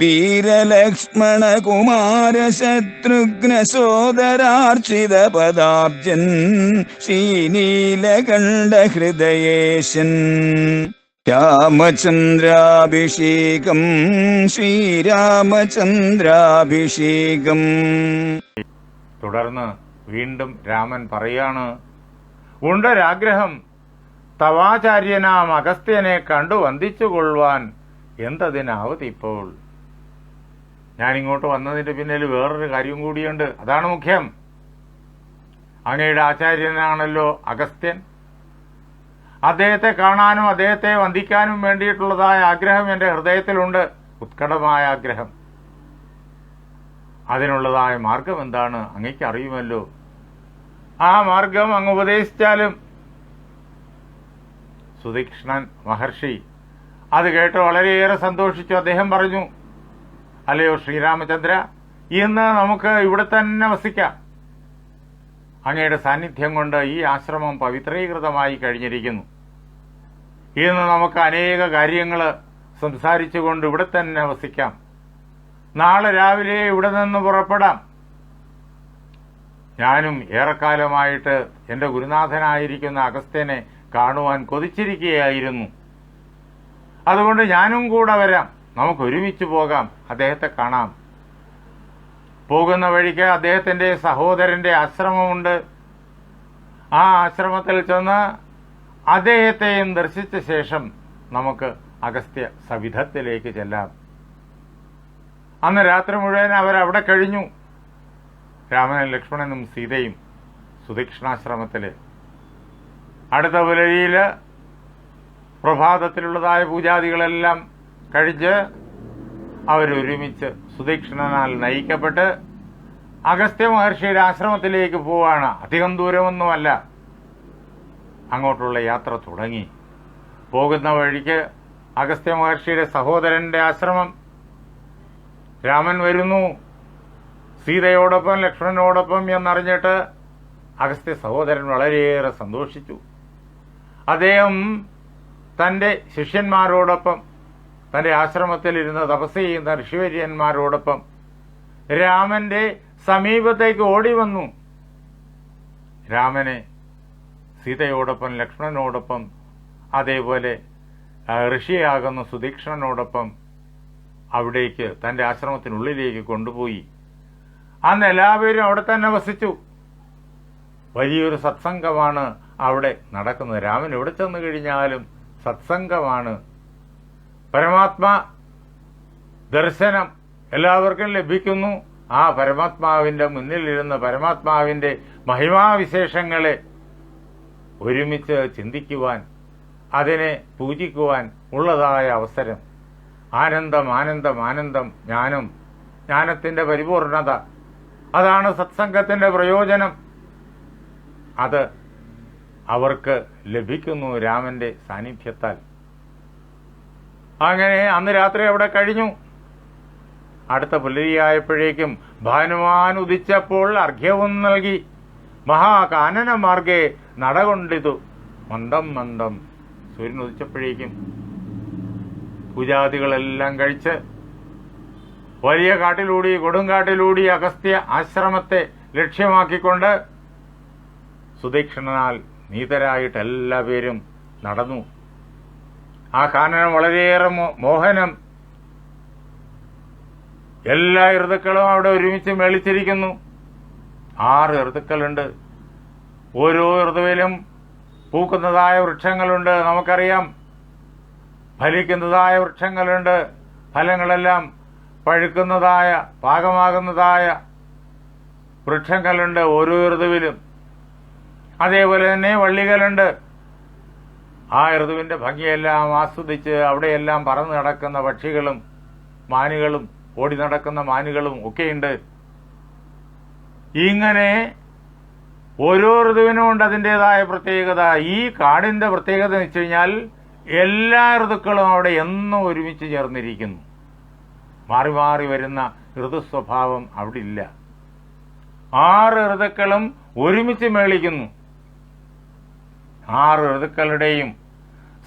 വീരലക്ഷ്മണ കുമാര ശത്രുഘ്ന സോദരാർച്ചിത പദാബ്ജൻ ശ്രീനീലകണ്ഠ ഹൃദയേശൻ രാമചന്ദ്രാഭിഷേകം ശ്രീരാമചന്ദ്രാഭിഷേകം. തുടർന്ന് വീണ്ടും രാമൻ പറയാണ് ഉണ്ടൊരാഗ്രഹം തവാചാര്യനാം അഗസ്ത്യനെ കണ്ടു വന്ദിച്ചുകൊള്ളുവാൻ എന്തതിനാവതിപ്പോൾ? ഞാൻ ഇങ്ങോട്ട് വന്നതിന്റെ പിന്നിൽ വേറൊരു കാര്യം കൂടിയുണ്ട്. അതാണ് മുഖ്യം. അങ്ങയുടെ ആചാര്യനാണല്ലോ അഗസ്ത്യൻ. അദ്ദേഹത്തെ കാണാനും അദ്ദേഹത്തെ വന്ദിക്കാനും വേണ്ടിയിട്ടുള്ളതായ ആഗ്രഹം എന്റെ ഹൃദയത്തിലുണ്ട്. ഉത്കടമായ ആഗ്രഹം. അതിനുള്ളതായ മാർഗം എന്താണ്? അങ്ങയ്ക്ക് അറിയുമല്ലോ. ആ മാർഗം അങ്ങ് ഉപദേശിച്ചാലും. സുതീക്ഷ്ണൻ മഹർഷി അത് കേട്ട് വളരെയേറെ സന്തോഷിച്ചു. അദ്ദേഹം പറഞ്ഞു അല്ലയോ ശ്രീരാമചന്ദ്ര? ഇന്ന് നമുക്ക് ഇവിടെ തന്നെ വസിക്കാം. അങ്ങയുടെ സാന്നിധ്യം കൊണ്ട് ഈ ആശ്രമം പവിത്രീകൃതമായി കഴിഞ്ഞിരിക്കുന്നു. ഇന്ന് നമുക്ക് അനേക കാര്യങ്ങൾ സംസാരിച്ചുകൊണ്ട് ഇവിടെ തന്നെ വസിക്കാം. നാളെ രാവിലെ ഇവിടെ നിന്ന് പുറപ്പെടാം. ഞാനും ഏറെക്കാലമായിട്ട് എന്റെ ഗുരുനാഥനായിരിക്കുന്ന അഗസ്ത്യനെ കാണുവാൻ കൊതിച്ചിരിക്കുകയായിരുന്നു. അതുകൊണ്ട് ഞാനും കൂടെ വരാം. നമുക്ക് ഒരുമിച്ച് പോകാം. അദ്ദേഹത്തെ കാണാം. പോകുന്ന വഴിക്ക് അദ്ദേഹത്തിന്റെ സഹോദരന്റെ ആശ്രമമുണ്ട്. ആ ആശ്രമത്തിൽ ചെന്ന് അദ്ദേഹത്തെയും ദർശിച്ച ശേഷം നമുക്ക് അഗസ്ത്യ സവിധത്തിലേക്ക് ചെല്ലാം. അന്ന് രാത്രി മുഴുവൻ അവരവിടെ കഴിഞ്ഞു. രാമനും ലക്ഷ്മണനും സീതയും സുദക്ഷിണാശ്രമത്തിൽ. അടുത്ത പുലരിയിൽ പ്രഭാതത്തിലുള്ളതായ പൂജാദികളെല്ലാം കഴിച്ച് അവരൊരുമിച്ച് സുദീക്ഷണനാൽ നയിക്കപ്പെട്ട് അഗസ്ത്യ മഹർഷിയുടെ ആശ്രമത്തിലേക്ക് പോവാണ്. അധികം ദൂരമൊന്നുമല്ല. അങ്ങോട്ടുള്ള യാത്ര തുടങ്ങി. പോകുന്ന വഴിക്ക് അഗസ്ത്യ മഹർഷിയുടെ സഹോദരന്റെ ആശ്രമം. രാമൻ വരുന്നു. സീതയോടൊപ്പം ലക്ഷ്മണനോടൊപ്പം എന്നറിഞ്ഞിട്ട് അഗസ്ത്യ സഹോദരൻ വളരെയേറെ സന്തോഷിച്ചു. അദ്ദേഹം തന്റെ ശിഷ്യന്മാരോടൊപ്പം തന്റെ ആശ്രമത്തിൽ ഇരുന്ന് തപസ് ചെയ്യുന്ന ഋഷിവര്യന്മാരോടൊപ്പം രാമന്റെ സമീപത്തേക്ക് ഓടി വന്നു. രാമനെ സീതയോടൊപ്പം ലക്ഷ്മണനോടൊപ്പം അതേപോലെ ഋഷിയാകുന്ന സുദീക്ഷണനോടൊപ്പം അവിടേക്ക് തന്റെ ആശ്രമത്തിനുള്ളിലേക്ക് കൊണ്ടുപോയി. അന്ന് എല്ലാവരും അവിടെ തന്നെ വസിച്ചു. വലിയൊരു സത്സംഗമാണ് അവിടെ നടക്കുന്നത്. രാമൻ എവിടെ ചെന്ന് കഴിഞ്ഞാലും സത്സംഗമാണ് പരമാത്മാ ദർശനം എല്ലാവർക്കും ലഭിക്കുന്നു. ആ പരമാത്മാവിന്റെ മുന്നിലിരുന്ന് പരമാത്മാവിന്റെ മഹിമാവിശേഷങ്ങളെ ഒരുമിച്ച് ചിന്തിക്കുവാൻ അതിനെ പൂജിക്കുവാൻ ഉള്ളതായ അവസരം. ആനന്ദം ആനന്ദം ആനന്ദം ജ്ഞാനം ജ്ഞാനത്തിന്റെ പരിപൂർണത. അതാണ് സത്സംഗത്തിന്റെ പ്രയോജനം. അത് അവർക്ക് ലഭിക്കുന്നു രാമന്റെ സാന്നിധ്യത്താൽ. അങ്ങനെ അന്ന് രാത്രി അവിടെ കഴിഞ്ഞു. അടുത്ത പുലരിയായപ്പോഴേക്കും ഭാനുമാൻ ഉദിച്ചപ്പോൾ അർഘ്യവും നൽകി. മഹാകാനന മാർഗെ നടകൊണ്ടിതു. മന്ദം മന്ദം. സൂര്യൻ ഉദിച്ചപ്പോഴേക്കും പൂജാതികളെല്ലാം കഴിച്ച് വലിയ കാട്ടിലൂടി കൊടുങ്കാട്ടിലൂടി അഗസ്ത്യ ആശ്രമത്തെ ലക്ഷ്യമാക്കിക്കൊണ്ട് സുദീക്ഷണനാൽ നീതരായിട്ട് എല്ലാവരും നടന്നു. ആ കാനനം വളരെയേറെ മോഹനം. എല്ലാ ഋതുക്കളും അവിടെ ഒരുമിച്ച് മേളിച്ചിരിക്കുന്നു. ആറ് ഋതുക്കളുണ്ട്. ഓരോ ഋതുവിലും പൂക്കുന്നതായ വൃക്ഷങ്ങളുണ്ട്. നമുക്കറിയാം. ഫലിക്കുന്നതായ വൃക്ഷങ്ങളുണ്ട്. ഫലങ്ങളെല്ലാം പഴുക്കുന്നതായ പാകമാകുന്നതായ വൃക്ഷങ്ങളുണ്ട് ഓരോ ഋതുവിലും. അതേപോലെ തന്നെ വള്ളികളുണ്ട്. ആ ഋതുവിന്റെ ഭംഗിയെല്ലാം ആസ്വദിച്ച് അവിടെയെല്ലാം പറന്നു നടക്കുന്ന പക്ഷികളും മാനുകളും ഓടി നടക്കുന്ന മാനുകളും ഒക്കെയുണ്ട്. ഇങ്ങനെ ഓരോ ഋതുവിനും ഉണ്ട് അതിന്റെതായ പ്രത്യേകത. ഈ കാടിന്റെ പ്രത്യേകത എന്ന് വെച്ച് കഴിഞ്ഞാൽ എല്ലാ ഋതുക്കളും അവിടെ എന്നും ഒരുമിച്ച് ചേർന്നിരിക്കുന്നു. മാറി മാറി വരുന്ന ഋതുസ്വഭാവം അവിടെ ഇല്ല. ആറ് ഋതുക്കളും ഒരുമിച്ച് മേളിക്കുന്നു. ആറ് ഋതുക്കളുടെയും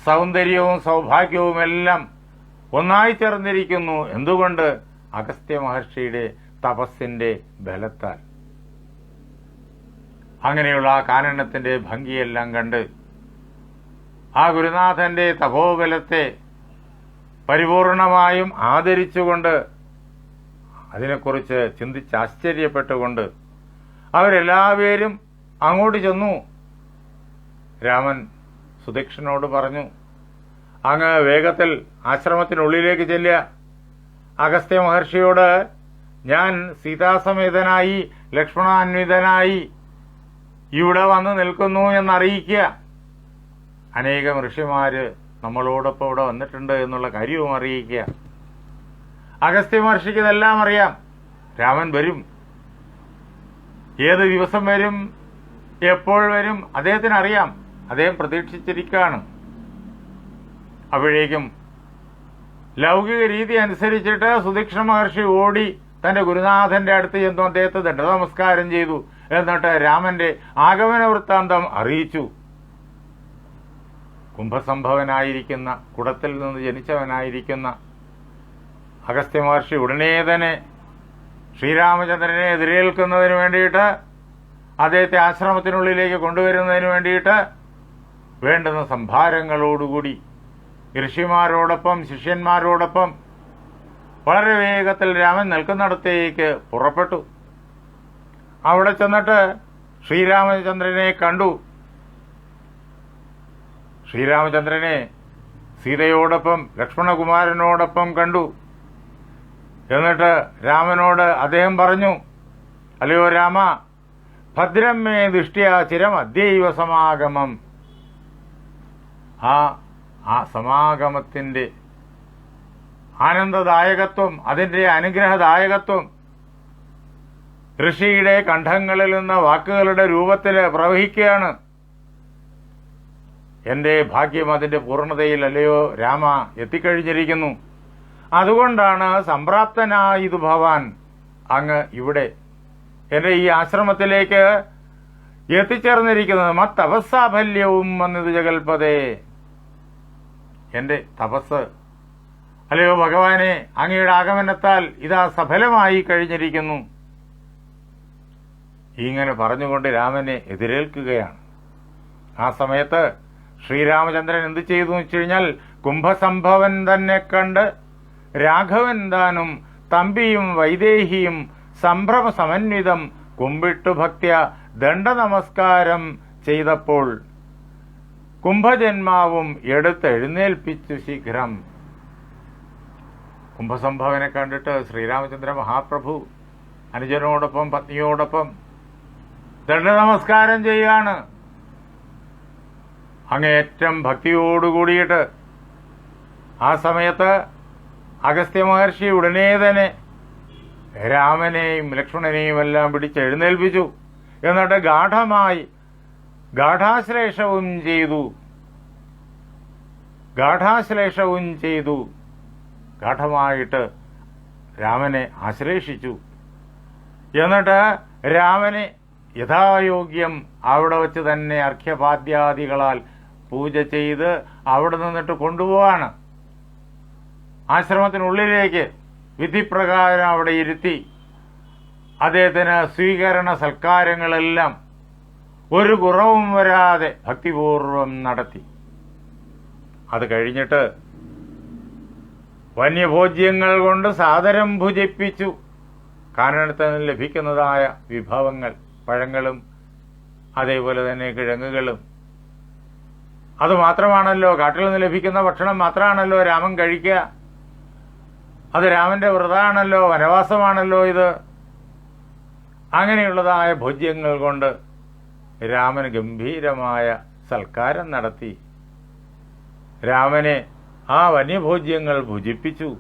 സൗന്ദര്യവും സൗഭാഗ്യവും എല്ലാം ഒന്നായി ചേർന്നിരിക്കുന്നു. എന്തുകൊണ്ട്? അഗസ്ത്യ മഹർഷിയുടെ തപസ്സിന്റെ ബലത്താൽ. അങ്ങനെയുള്ള ആ കാനനത്തിന്റെ ഭംഗിയെല്ലാം കണ്ട് ആ ഗുരുനാഥന്റെ തപോബലത്തെ പരിപൂർണമായും ആദരിച്ചുകൊണ്ട് അതിനെക്കുറിച്ച് ചിന്തിച്ച് ആശ്ചര്യപ്പെട്ടുകൊണ്ട് അവരെല്ലാവരും അങ്ങോട്ട് ചെന്നു. രാമൻ സുദീക്ഷനോട് പറഞ്ഞു അങ്ങ് വേഗത്തിൽ ആശ്രമത്തിനുള്ളിലേക്ക് ചെല്ലുക. അഗസ്ത്യ മഹർഷിയോട് ഞാൻ സീതാസമേതനായി ലക്ഷ്മണാന്വിതനായി ഇവിടെ വന്ന് നിൽക്കുന്നു എന്നറിയിക്കുക. അനേകം ഋഷിമാര് നമ്മളോടൊപ്പം ഇവിടെ വന്നിട്ടുണ്ട് എന്നുള്ള കാര്യവും അറിയിക്കുക. അഗസ്ത്യ മഹർഷിക്ക് ഇതെല്ലാം അറിയാം. രാമൻ വരും. ഏത് ദിവസം വരും? എപ്പോൾ വരും? അദ്ദേഹത്തിന് അറിയാം. അദ്ദേഹം പ്രതീക്ഷിച്ചിരിക്കുകയാണ് അപ്പോഴേക്കും ലൗകിക രീതി അനുസരിച്ചിട്ട് സുദീക്ഷണ മഹർഷി ഓടി തന്റെ ഗുരുനാഥന്റെ അടുത്ത് ചെന്നു അദ്ദേഹത്തെ ദണ്ഡ നമസ്കാരം ചെയ്തു. എന്നിട്ട് രാമന്റെ ആഗമന വൃത്താന്തം അറിയിച്ചു. കുംഭസംഭവനായിരിക്കുന്ന കുടത്തിൽ നിന്ന് ജനിച്ചവനായിരിക്കുന്ന അഗസ്ത്യ മഹർഷി ഉടനെ തന്നെ ശ്രീരാമചന്ദ്രനെ എതിരേൽക്കുന്നതിന് വേണ്ടിയിട്ട് അദ്ദേഹത്തെ ആശ്രമത്തിനുള്ളിലേക്ക് കൊണ്ടുവരുന്നതിന് വേണ്ടിയിട്ട് വേണ്ടുന്ന സംഭാരങ്ങളോടുകൂടി ഋഷിമാരോടൊപ്പം ശിഷ്യന്മാരോടൊപ്പം വളരെ വേഗത്തിൽ രാമൻ നിൽക്കുന്നിടത്തേക്ക് പുറപ്പെട്ടു. അവിടെ ചെന്നിട്ട് ശ്രീരാമചന്ദ്രനെ കണ്ടു. ശ്രീരാമചന്ദ്രനെ സീതയോടൊപ്പം ലക്ഷ്മണകുമാരനോടൊപ്പം കണ്ടു. എന്നിട്ട് രാമനോട് അദ്ദേഹം പറഞ്ഞു അല്ലയോ രാമ ഭദ്രം മേ ചിരം അദ്യൈവ സമാഗമം. ആ സമാഗമത്തിന്റെ ആനന്ദദായകത്വം അതിന്റെ അനുഗ്രഹദായകത്വം ഋഷിയുടെ കണ്ഠങ്ങളിൽ നിന്ന് വാക്കുകളുടെ രൂപത്തിൽ പ്രവഹിക്കുകയാണ്. എന്റെ ഭാഗ്യം അതിന്റെ പൂർണതയിൽ അല്ലയോ രാമ എത്തിക്കഴിഞ്ഞിരിക്കുന്നു. അതുകൊണ്ടാണ് സംപ്രാപ്തനായത് ഭവാൻ അങ്ങ് ഇവിടെ എന്റെ ഈ ആശ്രമത്തിലേക്ക് എത്തിച്ചേർന്നിരിക്കുന്നത്. മത്തപസ്സാഫല്യവും വന്നത് ജഗൽപതേ. എന്റെ തപസ്. അല്ലയോ ഭഗവാനെ അങ്ങയുടെ ആഗമനത്താൽ ഇതാ സഫലമായി കഴിഞ്ഞിരിക്കുന്നു. ഇങ്ങനെ പറഞ്ഞുകൊണ്ട് രാമനെ എതിരേൽക്കുകയാണ്. ആ സമയത്ത് ശ്രീരാമചന്ദ്രൻ എന്ത് ചെയ്തു വെച്ച് കഴിഞ്ഞാൽ കുംഭസംഭവൻ തന്നെ കണ്ട് രാഘവൻ താനും തമ്പിയും വൈദേഹിയും സംഭ്രമ സമന്വിതം കുമ്പിട്ടു ഭക്ത്യ ദണ്ഡ നമസ്കാരം ചെയ്തപ്പോൾ കുംഭജന്മാവും എടുത്തെഴുന്നേൽപ്പിച്ചു ശീഘ്രം. കുംഭസംഭവനെ കണ്ടിട്ട് ശ്രീരാമചന്ദ്ര മഹാപ്രഭു അനുജനോടൊപ്പം പത്നിയോടൊപ്പം ദണ്ഡ നമസ്കാരം ചെയ്യാണ് അങ്ങേറ്റം ഭക്തിയോടുകൂടിയിട്ട് ആ സമയത്ത് അഗസ്ത്യ മഹർഷി ഉടനെ തന്നെ രാമനെയും ലക്ഷ്മണനെയും എല്ലാം പിടിച്ച് എഴുന്നേൽപ്പിച്ചു. എന്നിട്ട് ഗാഠമായി ഗാഠാശ്ലേഷവും ചെയ്തു. ഗാഠാശ്ലേഷവും ചെയ്തു. ഗാഠമായിട്ട് രാമനെ ആശ്ലേഷിച്ചു. എന്നിട്ട് രാമനെ യഥായോഗ്യം അവിടെ വച്ച് തന്നെ അർഘ്യപാദ്യാദികളാൽ പൂജ ചെയ്ത് അവിടെ നിന്നിട്ട് കൊണ്ടുപോവാണ്. ആശ്രമത്തിനുള്ളിലേക്ക് വിധിപ്രകാരം അവിടെ ഇരുത്തി. അദ്ദേഹത്തിന് സ്വീകരണ സൽക്കാരങ്ങളെല്ലാം ഒരു കുറവും വരാതെ ഭക്തിപൂർവം നടത്തി. അത് കഴിഞ്ഞിട്ട് വന്യഭോജ്യങ്ങൾ കൊണ്ട് സാദരം ഭുജിപ്പിച്ചു. കാനനത്തിൽ നിന്ന് ലഭിക്കുന്നതായ വിഭവങ്ങൾ പഴങ്ങളും അതേപോലെ തന്നെ കിഴങ്ങുകളും. അത് മാത്രമാണല്ലോ കാട്ടിൽ നിന്ന് ലഭിക്കുന്ന ഭക്ഷണം മാത്രമാണല്ലോ രാമൻ കഴിക്കുക. അത് രാമന്റെ വ്രതമാണല്ലോ വനവാസമാണല്ലോ ഇത്. അങ്ങനെയുള്ളതായ ഭോജ്യങ്ങൾ കൊണ്ട് രാമന് ഗംഭീരമായ സൽക്കാരം നടത്തി. രാമനെ ആ വന്യഭോജ്യങ്ങൾ ഭുജിപ്പിച്ചു.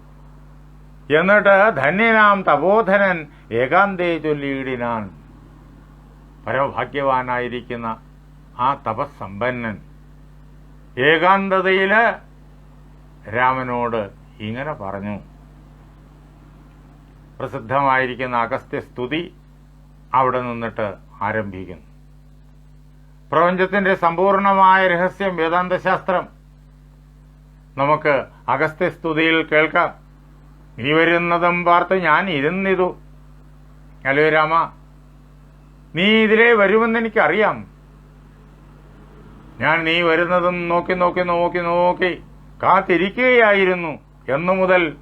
എന്നിട്ട് ധന്യനാം തപോധനൻ ഏകാന്തേ ചൊല്ലിയിടിനാൻ. പരമഭാഗ്യവാനായിരിക്കുന്ന ആ തപസ്സമ്പന്നൻ ഏകാന്തതയിൽ രാമനോട് ഇങ്ങനെ പറഞ്ഞു. പ്രസിദ്ധമായിരിക്കുന്ന അഗസ്ത്യസ്തുതി അവിടെ നിന്നിട്ട് ആരംഭിക്കുന്നു. പ്രപഞ്ചത്തിന്റെ സമ്പൂർണമായ രഹസ്യം വേദാന്തശാസ്ത്രം. നമുക്ക് അഗസ്ത്യ സ്തുതിയിൽ കേൾക്കാം. നീ വരുന്നതും പാർത്ത് ഞാൻ ഇരുന്നിതു. ഹലോ രാമ? നീ ഇതിലേ വരുമെന്ന് എനിക്കറിയാം. ഞാൻ നീ വരുന്നതും നോക്കി നോക്കി നോക്കി നോക്കി കാത്തിരിക്കുകയായിരുന്നു. എന്നു മുതൽ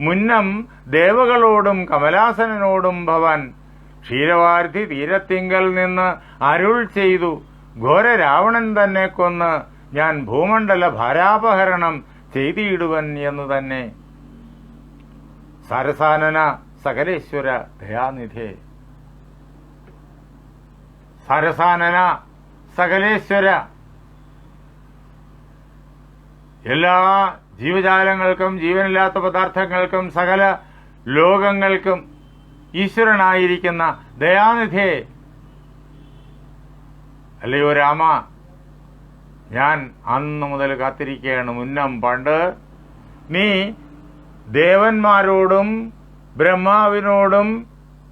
മുന്നം ദേവകളോടും കമലാസനോടും ഭവൻ ക്ഷീരവാർത്തി തീരത്തിങ്കൽ നിന്ന് അരുൾ ചെയ്തു. ഘോര രാവണൻ തന്നെ കൊന്ന് ഞാൻ ഭൂമണ്ഡല ഭാരാപഹരണം ചെയ്തിടുവൻ എന്ന് തന്നെ. സരസാനന സകലേശ്വര ദയാനിധേ. സരസാനന സകലേശ്വര. എല്ലാ ജീവജാലങ്ങൾക്കും ജീവനില്ലാത്ത പദാർത്ഥങ്ങൾക്കും സകല ലോകങ്ങൾക്കും ഈശ്വരനായിരിക്കുന്ന ദയാനിധേ. അല്ലയോ രാമ? ഞാൻ അന്ന് മുതൽ കാത്തിരിക്കുകയാണ് മുന്നം പണ്ട് നീ ദേവന്മാരോടും ബ്രഹ്മാവിനോടും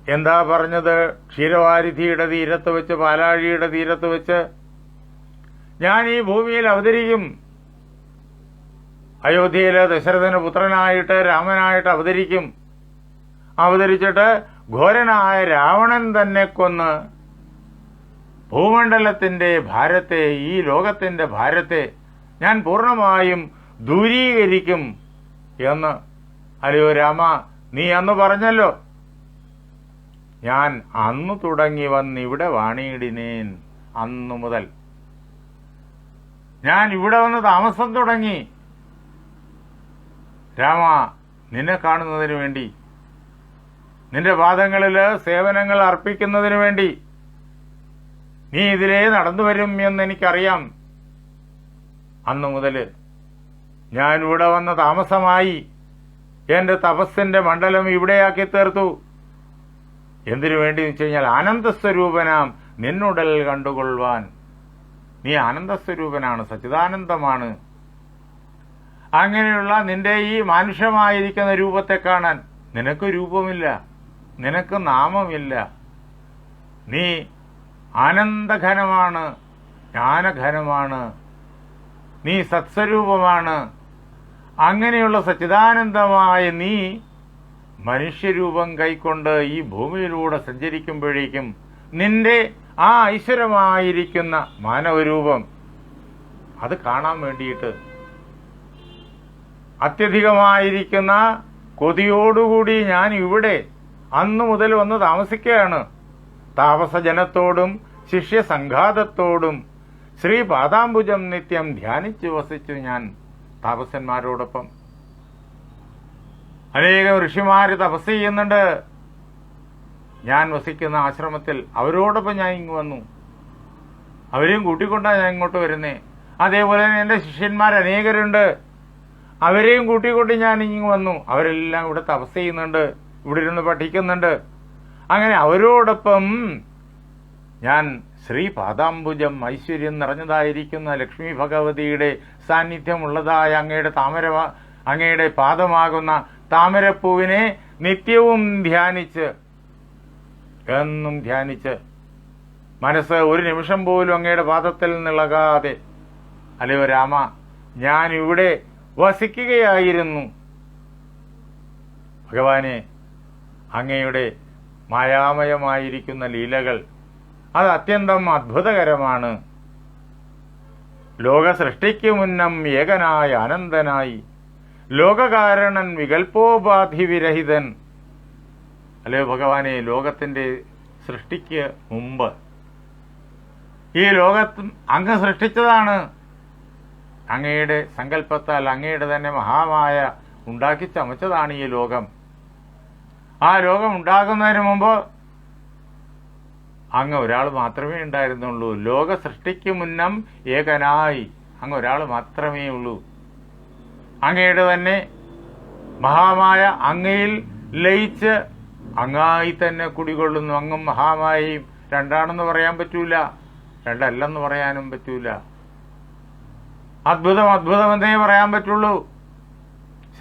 എന്താ പറഞ്ഞത്? ക്ഷീരവാരിധിയുടെ തീരത്ത് വെച്ച് പാലാഴിയുടെ തീരത്ത് വെച്ച് ഞാൻ ഈ ഭൂമിയിൽ അവതരിക്കും. അയോധ്യയിലെ ദശരഥന് പുത്രനായിട്ട് രാമനായിട്ട് അവതരിക്കും. അവതരിച്ചിട്ട് ഘോരനായ രാവണൻ തന്നെ കൊന്ന് ഭൂമണ്ഡലത്തിന്റെ ഭാരത്തെ ഈ ലോകത്തിന്റെ ഭാരത്തെ ഞാൻ പൂർണമായും ദൂരീകരിക്കും എന്ന്. അല്ലയോ രാമ നീ അന്ന് പറഞ്ഞല്ലോ. ഞാൻ അന്ന് തുടങ്ങി വന്നിവിടെ വാണിയിടിനേൻ അന്നു മുതൽ. ഞാൻ ഇവിടെ വന്ന് താമസം തുടങ്ങി. രാമ നിന്നെ കാണുന്നതിന് വേണ്ടി നിന്റെ പാദങ്ങളിൽ സേവനങ്ങൾ അർപ്പിക്കുന്നതിന് വേണ്ടി നീ ഇതിലേ നടന്നു വരും എന്ന് എനിക്കറിയാം അന്നു മുതൽ ഞാൻ ഇവിടെ വന്ന താമസമായി. എന്റെ തപസ്സിന്റെ മണ്ഡലം ഇവിടെയാക്കി തീർത്തു. എന്തിനു വേണ്ടി വെച്ച് കഴിഞ്ഞാൽ ആനന്ദസ്വരൂപനാം നിന്നുടൽ കണ്ടുകൊള്ളുവാൻ. നീ ആനന്ദസ്വരൂപനാണ് സച്ചിദാനന്ദമാണ്. അങ്ങനെയുള്ള നിന്റെ ഈ മാനുഷ്യമായിരിക്കുന്ന രൂപത്തെ കാണാൻ നിനക്ക് രൂപമില്ല നിനക്ക് നാമമില്ല. നീ ആനന്ദഘനമാണ് ജ്ഞാനഘനമാണ് നീ സത്സ്വരൂപമാണ്. അങ്ങനെയുള്ള സച്ചിദാനന്ദമായ നീ മനുഷ്യരൂപം കൈക്കൊണ്ട് ഈ ഭൂമിയിലൂടെ സഞ്ചരിക്കുമ്പോഴേക്കും നിന്റെ ആ ഐശ്വരമായിരിക്കുന്ന മാനവരൂപം അത് കാണാൻ വേണ്ടിയിട്ട് അത്യധികമായിരിക്കുന്ന കൊതിയോടുകൂടി ഞാൻ ഇവിടെ അന്നു മുതൽ വന്ന് താമസിക്കുകയാണ്. താപസജനത്തോടും ശിഷ്യസംഘാതത്തോടും ശ്രീ പാദാംബുജം നിത്യം ധ്യാനിച്ചു വസിച്ചു ഞാൻ താപസന്മാരോടൊപ്പം അനേകം ഋഷിമാര് തപസ് ചെയ്യുന്നുണ്ട്. ഞാൻ വസിക്കുന്ന ആശ്രമത്തിൽ അവരോടൊപ്പം ഞാൻ ഇങ്ങ് വന്നു. അവരെയും കൂട്ടിക്കൊണ്ടാണ് ഞാൻ ഇങ്ങോട്ട് വരുന്നേ. അതേപോലെ തന്നെ എന്റെ ശിഷ്യന്മാർ അനേകരുണ്ട്. അവരെയും കൂട്ടിക്കൊണ്ട് ഞാൻ ഇങ്ങ് വന്നു. അവരെല്ലാം ഇവിടെ തപസ് ചെയ്യുന്നുണ്ട്. ഇവിടെ ഇരുന്ന് പഠിക്കുന്നുണ്ട്. അങ്ങനെ അവരോടൊപ്പം ഞാൻ ശ്രീ പാദാംബുജം ഐശ്വര്യം നിറഞ്ഞതായിരിക്കുന്ന ലക്ഷ്മി ഭഗവതിയുടെ സാന്നിധ്യമുള്ളതായ അങ്ങയുടെ താമര അങ്ങയുടെ പാദമാകുന്ന താമരപ്പൂവിനെ നിത്യവും ധ്യാനിച്ച് എന്നും ധ്യാനിച്ച് മനസ്സ് ഒരു നിമിഷം പോലും അങ്ങയുടെ പാദത്തിൽ നിളകാതെ അല്ലയോ രാമ ഞാൻ ഇവിടെ വസിക്കുകയായിരുന്നു. ഭഗവാനെ അങ്ങയുടെ മായാമയമായിരിക്കുന്ന ലീലകൾ. അത് അത്യന്തം അത്ഭുതകരമാണ്. ലോക സൃഷ്ടിക്കു മുന്നം ഏകനായ അനന്തനായി. ലോകകാരണൻ വികൽപ്പോപാധി വിരഹിതൻ അല്ലയോ ഭഗവാനെ ലോകത്തിന്റെ സൃഷ്ടിക്ക് മുമ്പ്. ഈ ലോകത്ത് അങ്ങ് സൃഷ്ടിച്ചതാണ്. അങ്ങയുടെ സങ്കല്പത്താൽ അങ്ങയുടെ തന്നെ മഹാമായ ഉണ്ടാക്കി ചമച്ചതാണ് ഈ ലോകം. ആ രോഗം ഉണ്ടാകുന്നതിന് മുമ്പ് അങ്ങ് ഒരാൾ മാത്രമേ ഉണ്ടായിരുന്നുള്ളൂ. ലോക സൃഷ്ടിക്ക് മുന്നം ഏകനായി അങ്ങ് ഒരാൾ മാത്രമേ ഉള്ളൂ. അങ്ങയുടെ തന്നെ മഹാമായ അങ്ങയിൽ ലയിച്ച് അങ്ങായി തന്നെ കുടികൊള്ളുന്നു. അങ്ങും മഹാമായയും. രണ്ടാണെന്ന് പറയാൻ പറ്റൂല. രണ്ടല്ലെന്ന് പറയാനും പറ്റൂല. അത്ഭുതം അത്ഭുതമെന്നേ പറയാൻ പറ്റുള്ളൂ.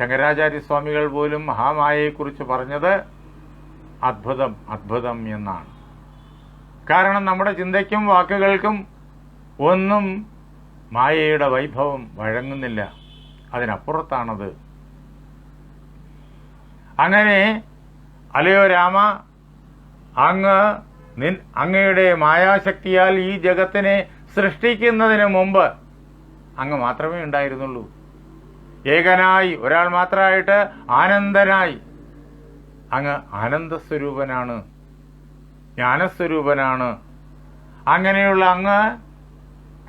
ശങ്കരാചാര്യ സ്വാമികൾ പോലും മഹാമായയെക്കുറിച്ച് പറഞ്ഞത് അത്ഭുതം അത്ഭുതം എന്നാണ്. കാരണം നമ്മുടെ ചിന്തയ്ക്കും വാക്കുകൾക്കും ഒന്നും മായയുടെ വൈഭവം വഴങ്ങുന്നില്ല. അതിനപ്പുറത്താണത്. അങ്ങനെ അലയോ രാമ അങ്ങ് നിൻ അങ്ങയുടെ മായാശക്തിയാൽ ഈ ജഗത്തിനെ സൃഷ്ടിക്കുന്നതിന് മുമ്പ് അങ്ങ് മാത്രമേ ഉണ്ടായിരുന്നുള്ളൂ. ഏകനായി ഒരാൾ മാത്രമായിട്ട് ആനന്ദനായി. അങ്ങ് ആനന്ദസ്വരൂപനാണ് ജ്ഞാനസ്വരൂപനാണ്. അങ്ങനെയുള്ള അങ്ങ്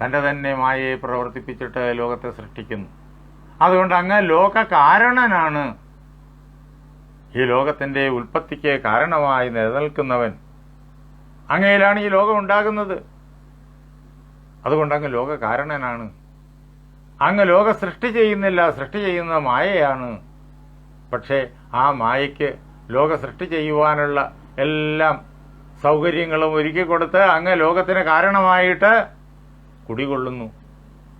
തന്റെ തന്നെ മായയെ പ്രവർത്തിപ്പിച്ചിട്ട് ലോകത്തെ സൃഷ്ടിക്കുന്നു. അതുകൊണ്ട് അങ്ങ് ലോകകാരണനാണ്. ഈ ലോകത്തിന്റെ ഉൽപ്പത്തിക്ക് കാരണമായി നിലനിൽക്കുന്നവൻ അങ്ങയിലാണ് ഈ ലോകം ഉണ്ടാകുന്നത്. അതുകൊണ്ട് അങ്ങ് ലോകകാരണനാണ്. അങ്ങ് ലോക സൃഷ്ടി ചെയ്യുന്നില്ല സൃഷ്ടി ചെയ്യുന്ന മായയാണ്. പക്ഷേ ആ മായയ്ക്ക് ലോക സൃഷ്ടി ചെയ്യുവാനുള്ള എല്ലാം സൗകര്യങ്ങളും ഒരുക്കി കൊടുത്ത് അങ്ങ് ലോകത്തിന് കാരണമായിട്ട് കുടികൊള്ളുന്നു.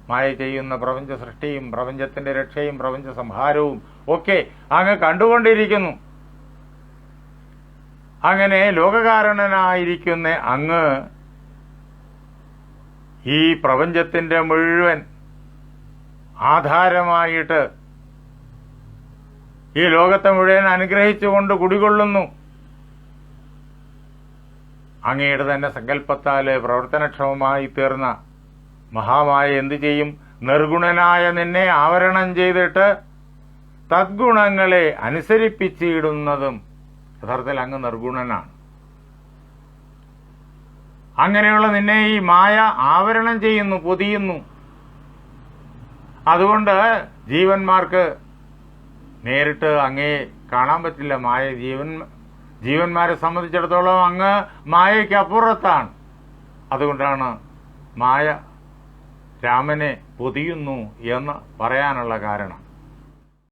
മായ ചെയ്യുന്ന പ്രപഞ്ച സൃഷ്ടിയും പ്രപഞ്ചത്തിന്റെ രക്ഷയും പ്രപഞ്ച സംഹാരവും ഒക്കെ അങ്ങ് കണ്ടുകൊണ്ടിരിക്കുന്നു. അങ്ങനെ ലോകകാരണനായിരിക്കുന്ന അങ്ങ് ഈ പ്രപഞ്ചത്തിന്റെ മുഴുവൻ ആധാരമായിട്ട് ഈ ലോകത്തെ മുഴുവൻ അനുഗ്രഹിച്ചുകൊണ്ട് കുടികൊള്ളുന്നു. അങ്ങയുടെ തന്നെ സങ്കല്പത്താൽ പ്രവർത്തനക്ഷമമായി തീർന്ന മഹാമായ എന്തു ചെയ്യും? നിർഗുണനായ നിന്നെ ആവരണം ചെയ്തിട്ട് തദ്ഗുണങ്ങളെ അനുസരിപ്പിച്ചിടുന്നതും യഥാർത്ഥത്തിൽ അങ്ങ് നിർഗുണനാണ്. അങ്ങനെയുള്ള നിന്നെ ഈ മായ ആവരണം ചെയ്യുന്നു പൊതിയുന്നു. അതുകൊണ്ട് ജീവന്മാർക്ക് നേരിട്ട് അങ്ങേ കാണാൻ പറ്റില്ല. മായ ജീവൻ ജീവന്മാരെ സംബന്ധിച്ചിടത്തോളം അങ്ങ് മായയ്ക്ക് അപ്പുറത്താണ്. അതുകൊണ്ടാണ് മായ രാമനെ പൊതിയുന്നു എന്ന് പറയാനുള്ള കാരണം.